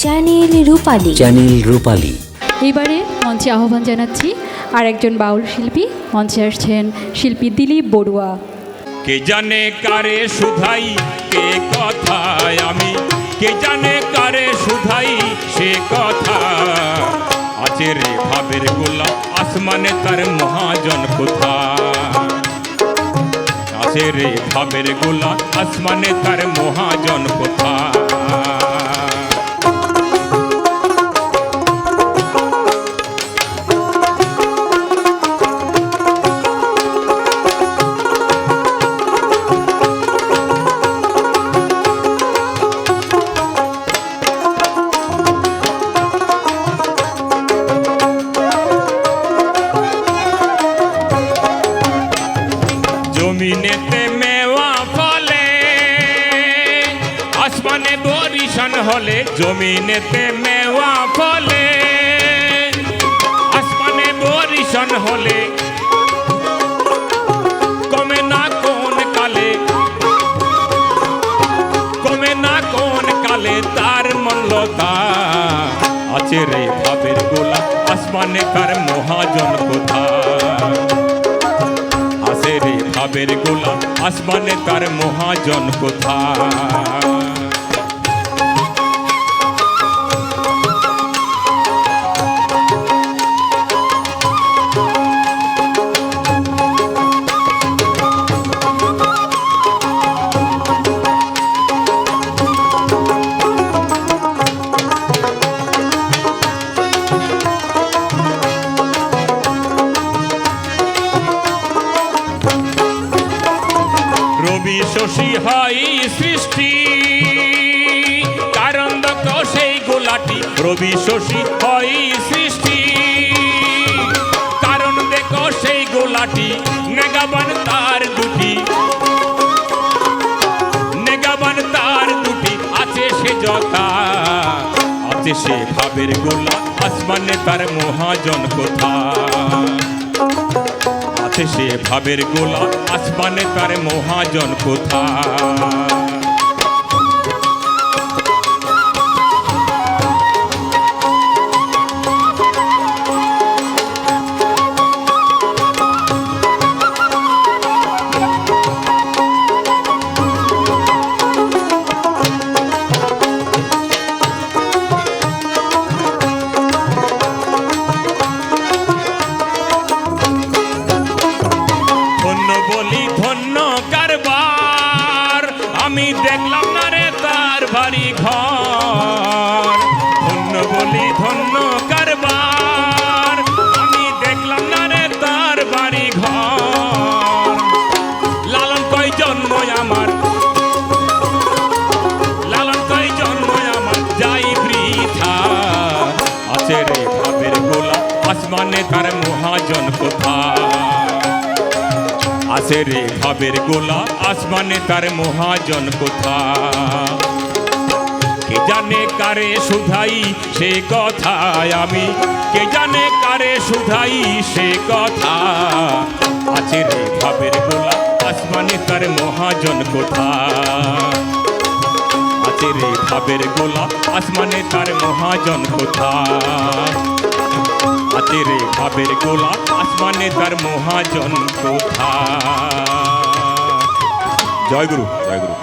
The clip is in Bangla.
চ্যানেল রূপালী। চ্যানেল রূপালী। এবারে মঞ্চে আহ্বান জানাচ্ছি আর একজন বাউল শিল্পী। মঞ্চে আসছেন শিল্পী দিলীপ বড়ুয়া। কে জানে কারে শুধাই কে কথায় আমি? কে জানে কারে শুধাই সে কথা আছে রে ভাবের গোলা আসমানে তার মহাজন কোথা আছে রে ভাবের গোলা আসমানে তার মহাজন কোথা জমিনেতে মেওয়া ফলে, আসমানে বরিশান হলে জমিনেতে মেওয়া ফলে, আসমানে বরিশান হলে কমে না কোন কালে, কমে না কোন কালে তার মল্লতা আছে রে ভাবের গোলা, আসমানে তার মহাজন কোথা? আসে রে ভাবের গোলা আসমানে তার মহাজন কোথা রবি শশী হয় সৃষ্টি। কারণ দক সেই গোলাটি রবি শশী হয় সৃষ্টি। কারণ দেখো সেই গোলাটি নেগাবান তার দুটি। নেগাবান তার দুটি আছে সে যথা। আছে সে ভাবের গোলা, আসমানে তার মহাজন কোথা? সে ভাবের গোলা আসমানে তার মহাজন কোথা? বলি ধন্য কারবার। আমি দেখলাম না রে তার ভারী ঘর। ধন্য বলি ধন্য কারবার। আমি দেখলাম না রে তার বাড়ি ঘর। লালন কয় জন্ম আমার। লালন কয় জন্ম আমার, যাই বৃথা। আছে রে ভাবের গোলা, আসমানে তার মহাজন কোথা? আছে রে ভাবের গোলা, আসমানে তার মহাজন কোথা? কে জানে কারে শুধাই সে কথায় আমি? কে জানে কারে শুধাই সে কথা? আছে রে ভাবের গোলা, আসমানে তার মহাজন কোথা? আছে রে ভাবের গোলা, আসমানে তার মহাজন কোথা? আছে রে ভাবের গোলা আসমানে তার মহাজন কোথা? জয় গুরু জয় গুরু।